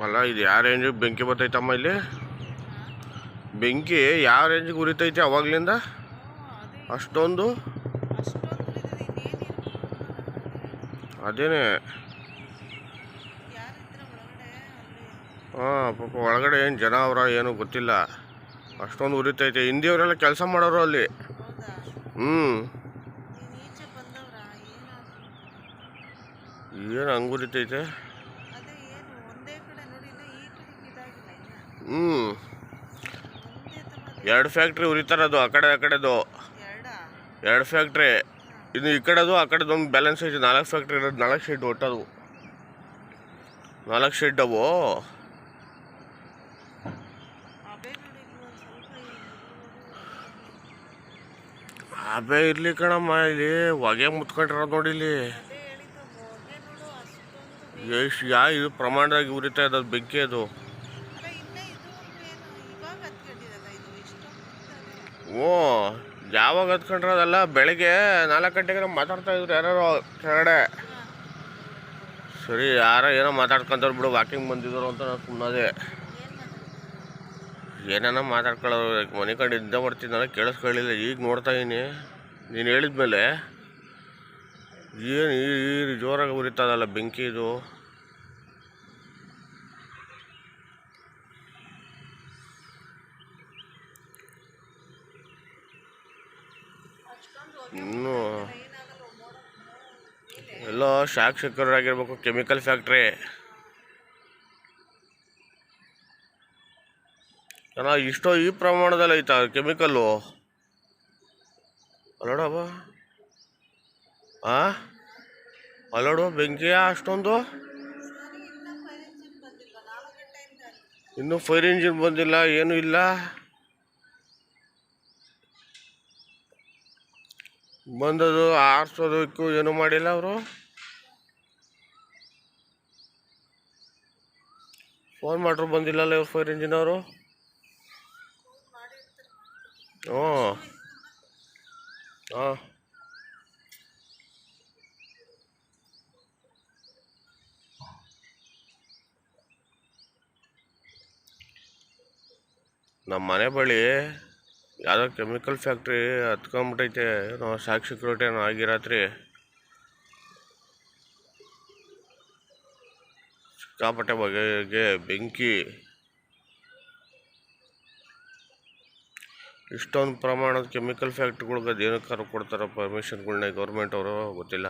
ಅಲ್ಲ ಇದು ಯಾವ ರೇಂಜಿಗೆ ಬೆಂಕಿ ಬರ್ತೈತಮ್ಮ ಇಲ್ಲಿ? ಬೆಂಕಿ ಯಾವ ರೇಂಜಿಗೆ ಉರಿತೈತೆ ಅವಾಗ್ಲಿಂದ? ಅಷ್ಟೊಂದು? ಅದೇನೇ. ಹಾಂ ಪಾಪ ಒಳಗಡೆ ಏನು ಜನ ಅವರ ಏನು ಗೊತ್ತಿಲ್ಲ. ಅಷ್ಟೊಂದು ಉರಿತೈತೆ. ಹಿಂದಿಯವರೆಲ್ಲ ಕೆಲಸ ಮಾಡೋರು ಅಲ್ಲಿ. ಹ್ಞೂ ಏನು ಹಂಗೆ ಉರಿತೈತೆ? ಹ್ಞೂ ಎರಡು ಫ್ಯಾಕ್ಟ್ರಿ ಉರಿತಾರದು ಆ ಕಡೆ ಆ ಕಡೆದು. ಎರಡು? ಫ್ಯಾಕ್ಟ್ರಿ ಇದು ಈ ಕಡೆದು ಆ ಕಡೆದು ಒಂದು ಬ್ಯಾಲೆನ್ಸ್ ಐತಿ ನಾಲ್ಕು ಫ್ಯಾಕ್ಟ್ರಿ ಇರೋದು ನಾಲ್ಕು ಶೆಡ್ ಒಟ್ಟದು. ನಾಲ್ಕು ಶೆಡ್ ಅವು. ಅಬೇ ಇರಲಿ ಕಣಮ್ಮ ಇಲ್ಲಿ ಹೊಗೆ ಮುತ್ಕೊಂಡಿರೋದು ನೋಡಿ ಇಲ್ಲಿ. ಎಷ್ಟು ಯಾ ಇದು ಪ್ರಮಾಣದಾಗಿ ಉರಿತಾ ಇದ್ದದು ಬೆಂಕಿ ಅದು. ಓ, ಯಾವಾಗ ಹತ್ಕೊಂಡ್ರದಲ್ಲ ಬೆಳಗ್ಗೆ ನಾಲ್ಕು ಗಂಟೆಗೆ ಮಾತಾಡ್ತಾ ಇದ್ರು ಯಾರು ಕೆಳಗಡೆ. ಸರಿ, ಯಾರೋ ಏನೋ ಮಾತಾಡ್ಕೊಂತವ್ರು ಬಿಡು ವಾಕಿಂಗ್ ಬಂದಿದ್ರು ಅಂತ ನಾನು ಸುಮ್ಮನೆ ಏನೇನೋ ಮಾತಾಡ್ಕೊಳ್ಳೋರು ಮನೆ ಕಡೆ ಇದ್ದ ಬರ್ತಿದ್ದಲ್ಲ ಕೇಳಿಸ್ಕೊಳ್ಳಿಲ್ಲ, ಈಗ ನೋಡ್ತಾ ಇದೀನಿ. ನೀನು ಹೇಳಿದ್ಮೇಲೆ, ಏನು ಈ ಜೋರಾಗಿ ಉರಿತದಲ್ಲ ಬೆಂಕಿ ಇನ್ನೂ ಎಲ್ಲ ಶಾಕ್ ಸೆಕ್ಯೂರ್ ಆಗಿರ್ಬೇಕು ಕೆಮಿಕಲ್ ಫ್ಯಾಕ್ಟ್ರಿ ಅಲ್ಲ ಇಷ್ಟೋ ಈ ಪ್ರಮಾಣದಲ್ಲಿ ಐತಾ ಕೆಮಿಕಲ್ಲು ಅಲ್ಲೋಡವ ಆ? ಅಲ್ಲೋಡು ಬೆಂಕಿಯ ಅಷ್ಟೊಂದು? ಇನ್ನೂ ಫೈರ್ ಇಂಜಿನ್ ಬಂದಿಲ್ಲ, ಏನೂ ಇಲ್ಲ. ಬಂದದು ಆರಿಸೋದಕ್ಕೂ ಏನು ಮಾಡಿಲ್ಲ ಅವರು. ಫೋನ್ ಮಾಡ್ರು ಬಂದಿಲ್ಲಲ್ಲ ಇವ್ರು ಫೈರ್ ಇಂಜಿನ್ ಅವರು. ಹ್ಞೂ. ಹಾಂ. ನಮ್ಮ ಮನೆ ಬಳಿ ಯಾವುದೋ ಕೆಮಿಕಲ್ ಫ್ಯಾಕ್ಟ್ರಿ ಹತ್ಕೊಂಬಿಟ್ಟೈತೆ. ಸಾಕ್ ಸೆಕ್ಯೂರಿಟಿ ಏನೋ ಆಗಿರತ್ರಿ. ಸಿಕ್ಕಾಪಟ್ಟೆ ಬಗೆಗೆ ಬೆಂಕಿ. ಇಷ್ಟೊಂದು ಪ್ರಮಾಣದ ಕೆಮಿಕಲ್ ಫ್ಯಾಕ್ಟ್ರಿಗಳ್ಗೆ ಅದು ಏನಕ್ಕಾರು ಕೊಡ್ತಾರೋ ಪರ್ಮಿಷನ್ಗಳ್ನ ಗೌರ್ಮೆಂಟ್ ಅವರು? ಗೊತ್ತಿಲ್ಲ.